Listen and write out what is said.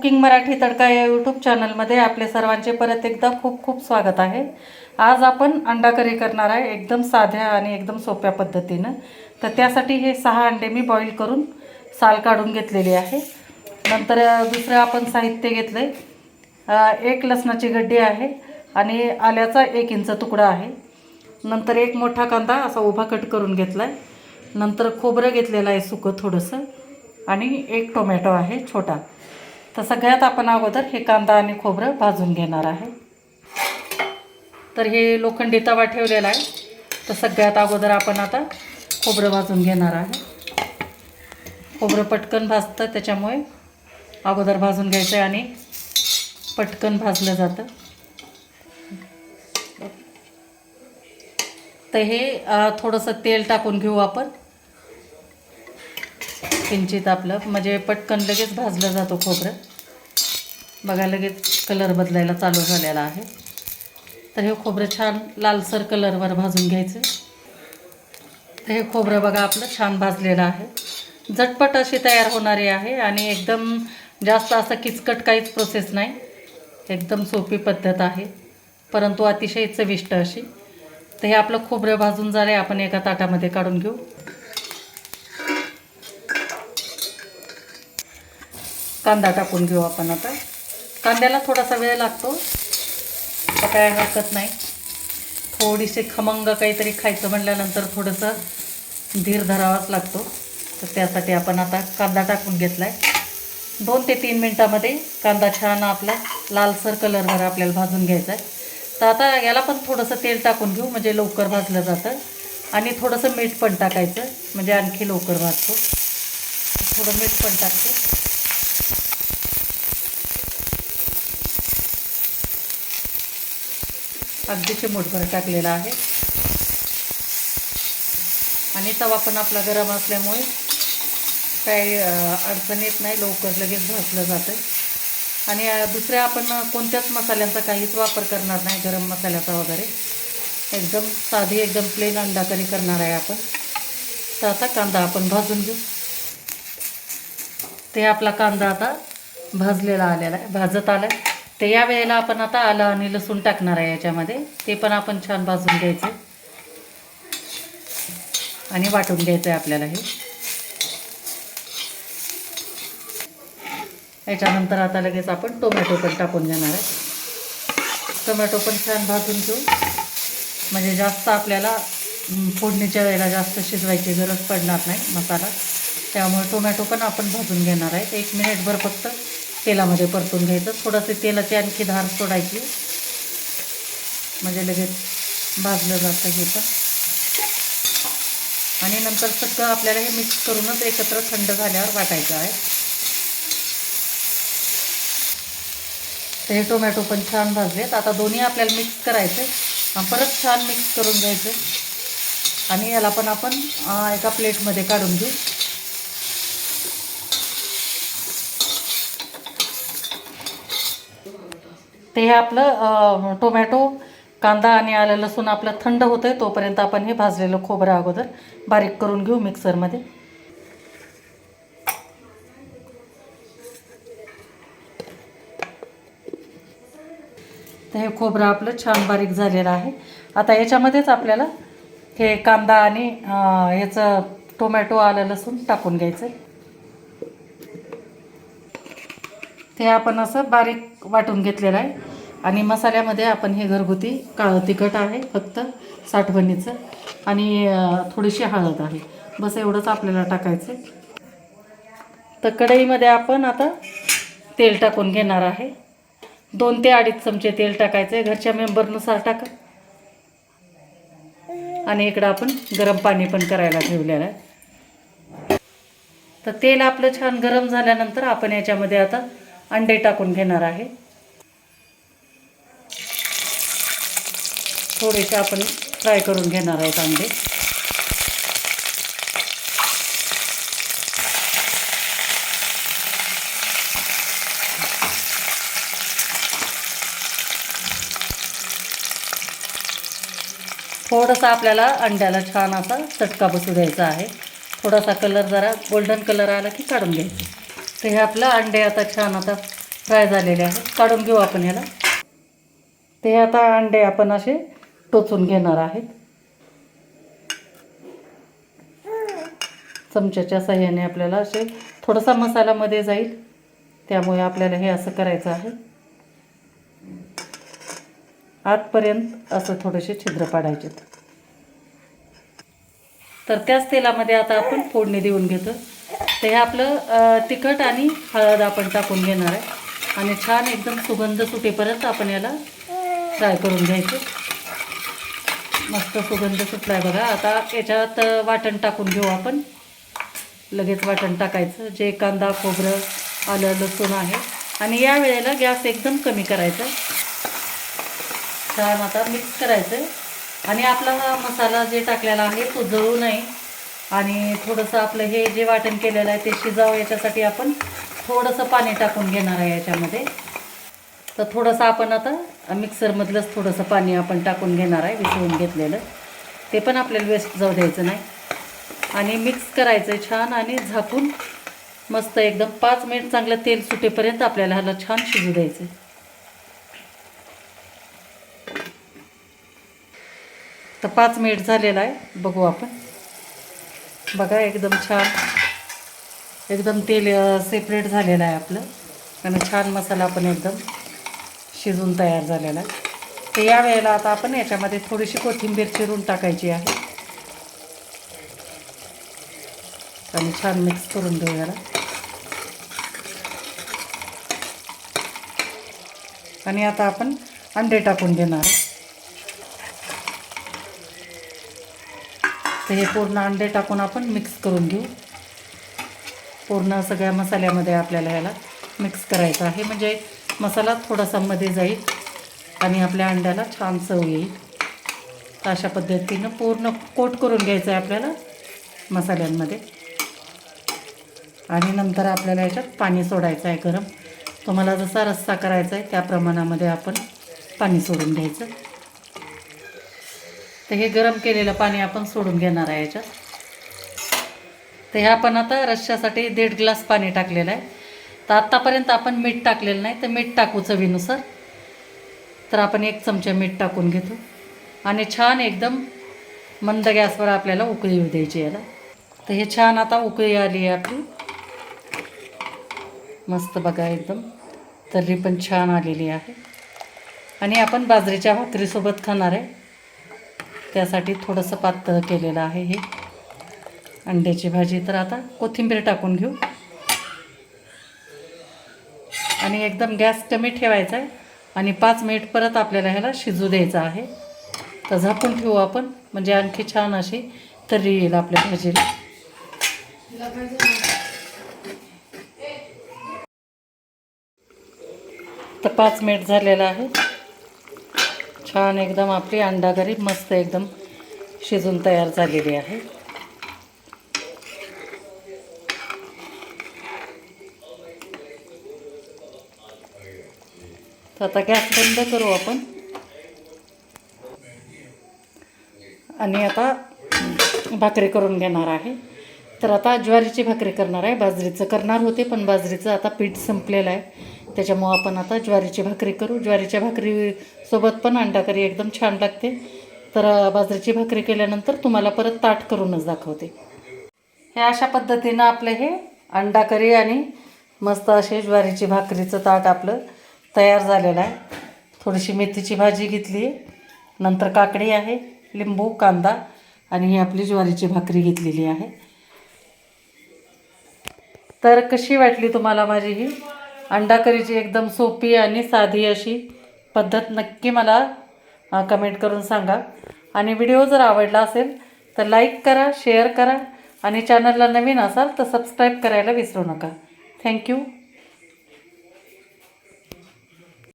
Cooking Marathi तडका या YouTube चॅनलमध्ये आपले सर्वांचे परत एकदा खूप खूप स्वागत आहे. आज आपण अंडा करी करणार आहे एकदम साध्या आणि एकदम सोप्या पद्धतीनं. तर त्यासाठी हे सहा अंडे मी बॉईल करून साल काढून घेतलेली आहे. नंतर दुसरं आपण साहित्य घेतलं आहे एक लसणाची गड्डी आहे आणि आल्याचा एक इंच तुकडा आहे. नंतर एक मोठा कांदा असा उभा कट करून घेतला आहे नंतर खोबरं घेतलेलं आहे सुकं थोडंसं आणि एक टोमॅटो आहे छोटा. तर सगळ्यात आपण अगोदर हे कांदा आणि खोबरं भाजून घेणार आहे. तर हे लोखंडी तवा ठेवलेला आहे. तर सगळ्यात अगोदर आपण आता खोबरं भाजून घेणार आहे. खोबरं पटकन भाजतं त्याच्यामुळे अगोदर भाजून घ्यायचं आहे आणि पटकन भाजलं जातं. तर हे थोडंसं तेल टाकून घेऊ आपण. किंचित आपलं म्हणजे पटकन लगेच भाजलं जातो खोबरं. बघा लगेच कलर बदलायला चालू झालेला आहे. तर हे खोबरं छान लालसर कलरवर भाजून घ्यायचं. तर हे खोबरं बघा आपलं छान भाजलेलं आहे. झटपट अशी तयार होणारी आहे आणि एकदम जास्त असं किचकट काहीच प्रोसेस नाही. एकदम सोपी पद्धत आहे. परंतु अतिशय चविष्ट अशी. तर हे आपलं खोबरं भाजून झालं आपण एका ताटामध्ये काढून घेऊ. कांदा टाकून घेऊ आपण आता. कांद्याला थोडासा वेळ लागतो. तर काय हरकत नाही. थोडीशी खमंग काहीतरी खायचं म्हटल्यानंतर थोडंसं धीर धरावाच लागतो. तर त्यासाठी आपण आता कांदा टाकून घेतला आहे दोन ते तीन मिनटामध्ये कांदा छान आपला लालसर कलरवर आपल्याला भाजून घ्यायचा आहे तर आता याला पण थोडंसं तेल टाकून घेऊ म्हणजे लवकर भाजलं जातं. आणि थोडंसं मीठ पण टाकायचं म्हणजे आणखी लवकर भाजतो. थोडं मीठ पण टाकते. अगदी चिमूटभर टाकलेला आहे. आणि तवा पण आपला गरम असल्यामुळे काही अडचण येत नाही. लवकर लगेच भाजलं जातं आणि दुसऱ्या आपण कोणत्याच मसाल्यांचा काहीच वापर करणार नाही गरम मसाल्याचा वगैरे. एकदम साधी एकदम प्लेन अंडा करी करणार आहे आपण. तर आता कांदा आपण भाजून घेऊ. ते आपला कांदा आता भाजलेला आलेला आहे भाजत आला आहे ते या वेळेला आपण आता आलं आणि लसूण टाकणार आहे याच्यामध्ये. ते पण आपण छान भाजून घ्यायचं. आणि वाटून घ्यायचं आहे आपल्याला हे. याच्यानंतर आता लगेच आपण टोमॅटो पण टाकून घेणार आहे. टोमॅटो पण छान भाजून घेऊ. म्हणजे जास्त आपल्याला फोडणीच्या वेळेला जास्त शिजवायची गरज पडणार नाही मसाला. त्यामुळे टोमॅटो पण आपण भाजून घेणार आहे. एक मिनिटभर फक्त तेलामध्ये परतून घ्यायचं. थोडंसं तेलाची आणखी धार सोडायची. म्हणजे लगेच भाजलं जातं हे पण. आणि नंतर सगळं आपल्याला हे मिक्स करूनच एकत्र थंड झाल्यावर वाटायचं आहे. हे टोमॅटो पण छान भाजलेत. आता दोन्ही आपल्याला मिक्स करायचं आहे परत छान मिक्स करून घ्यायचं आणि याला पण आपण एका प्लेटमध्ये काढून घेऊ. ते हे आपलं टोमॅटो कांदा आणि आलं लसूण आपलं थंड होतं आहे तोपर्यंत आपण हे भाजलेलं खोबरं अगोदर बारीक करून घेऊ मिक्सरमध्ये. तर हे खोबरं आपलं छान बारीक झालेलं आहे. आता याच्यामध्येच आपल्याला हे कांदा आणि याचं टोमॅटो आलं लसूण टाकून घ्यायचं आहे ते आपण असं बारीक वाटून घेतलेलं आहे. आणि मसाल्यामध्ये आपण हे घरगुती काळं तिखट आहे फक्त साठवणीचं. आणि थोडीशी हळद आहे. बस एवढंच आपल्याला टाकायचं तर कढईमध्ये आपण आता तेल टाकून घेणार आहे. दोन ते अडीच चमचे तेल टाकायचं आहे घरच्या मेंबरनुसार टाका. आणि इकडं आपण गरम पाणी पण करायला ठेवलेलं आहे. तर तेल आपलं छान गरम झाल्यानंतर आपण याच्यामध्ये आता अंडे टाकून घेणार आहे. थोडेसे आपण फ्राय करून घेणार आहोत अंडे. थोडंसं आपल्याला अंड्याला छान असा चटका बसू द्यायचा आहे. थोडासा कलर जरा गोल्डन कलर आला की काढून घ्यायचा. तर हे आपलं अंडे आता छान आता फ्राय झालेले आहेत. काढून घेऊ आपण ह्याला ते आता अंडे आपण असे टोचून घेणार आहेत. चमच्याच्या साह्याने आपल्याला असे थोडासा मसाल्यामध्ये जाईल. त्यामुळे आपल्याला हे असं करायचं आहे. आतपर्यंत असं थोडेसे छिद्र पाडायचे तर त्याच तेलामध्ये आता आपण फोडणी देऊन घेतो तर हे आपलं तिखट आणि हळद आपण टाकून घेणार आहे. आणि छान एकदम सुगंध सुटेपर्यंत आपण याला फ्राय करून घ्यायचे. मस्त सुगंध सुटला आहे बघा. आता याच्यात वाटण टाकून घेऊ आपण. लगेच वाटण टाकायचं. जे कांदा खोबरं आलं लसूण आहे. आणि या वेळेला गॅस एकदम कमी करायचा. छान आता मिक्स करायचं. आहे आणि आपला हा मसाला जे टाकलेला आहे तो जळू नये. आणि थोडंसं आपलं हे जे वाटण केलेलं आहे ते शिजावं याच्यासाठी आपण थोडंसं पाणी टाकून घेणार आहे याच्यामध्ये. तर थोडंसं आपण आता मिक्सरमधलंच थोडंसं पाणी आपण टाकून घेणार आहे विसळून घेतलेलं. ते पण आपल्याला वेस्ट जाऊ द्यायचं नाही. आणि मिक्स करायचं आहे छान आणि झाकून मस्त एकदम पाच मिनिट चांगलं तेल सुटेपर्यंत आपल्याला ह्याला छान शिजू द्यायचं तर पाच मिनिट झालेलं आहे बघू आपण. बघा एकदम छान. एकदम तेल सेपरेट झालेलं आहे आपलं. आणि छान मसाला पण एकदम शिजून तयार झालेला आहे. तर या वेळेला आता आपण याच्यामध्ये थोडीशी कोथिंबीर चिरून टाकायची आहे. आणि छान मिक्स करून देऊ याला. आणि आता आपण अंडे टाकून देणार तर हे पूर्ण अंडे टाकून आपण मिक्स करून घेऊ. पूर्ण सगळ्या मसाल्यामध्ये आपल्याला ह्याला मिक्स करायचं आहे. म्हणजे मसाला थोडासा मध्ये जाईल आणि आपल्या अंड्याला छान चव येईल. तर अशा पद्धतीनं पूर्ण कोट करून घ्यायचं आहे आपल्याला मसाल्यांमध्ये. आणि नंतर आपल्याला याच्यात पाणी सोडायचं आहे गरम. तुम्हाला जसा रस्सा करायचा आहे त्या प्रमाणामध्ये आपण पाणी सोडून घ्यायचं. तर हे गरम केलेलं पाणी आपण सोडून घेणार आहे याच्यात. तर हे आपण आता रश्श्यासाठी दीड ग्लास पाणी टाकलेलं आहे. तर आत्तापर्यंत आपण मीठ टाकलेलं नाही तर मीठ टाकू चवीनुसार. तर आपण एक चमचा मीठ टाकून घेतो. आणि छान एकदम मंद गॅसवर आपल्याला उकळी येऊ द्यायची याला. तर हे छान आता उकळी आली आहे आपली. मस्त बघा एकदम. तर्री पण छान आलेली आहे. आणि आपण बाजरीच्या भाकरीसोबत खाणार आहे. त्यासाठी थोडंसं पातळ केलेलं आहे हे. अंड्याची भाजी. तर आता कोथिंबीर टाकून घेऊ. आणि एकदम गॅस कमी ठेवायचा आहे. आणि पाच मिनिट परत आपल्याला ह्याला शिजू द्यायचं आहे. तर झाकून ठेवू आपण. म्हणजे आणखी छान अशी तर्री येईल आपल्या भाजीला. तर पाच मिनिट झालेलं आहे. छान एकदम आपली अंडा करी मस्त एकदम शिजून तयार झालेली आहे. तर आता गॅस बंद करू आपण. आणि आता भाकरी करून घेणार आहे. तर आता ज्वारीची भाकरी करणार आहे. बाजरीचं करणार होते पण बाजरीचं आता पीठ संपलेलं आहे. त्याच्यामुळं आपण आता ज्वारीची भाकरी करू. ज्वारीच्या भाकरीसोबत पण अंडा करी एकदम छान लागते. तर बाजरीची भाकरी केल्यानंतर तुम्हाला परत ताट करूनच दाखवते. हे अशा पद्धतीनं आपलं हे अंडा करी आणि मस्त असे ज्वारीची भाकरीचं ताट आपलं तयार झालेलं आहे. थोडीशी मेथीची भाजी घेतली आहे. नंतर काकडी आहे लिंबू कांदा आणि ही आपली ज्वारीची भाकरी घेतलेली आहे. तर कशी वाटली तुम्हाला माझी ही? अंडा करीची एकदम सोपी आणि साधी अशी पद्धत नक्की मला कमेंट करून सांगा. आणि व्हिडिओ जर आवडला असेल तर लाईक करा शेअर करा. आणि चॅनलला नवीन असाल तर सबस्क्राईब करायला विसरू नका. थँक्यू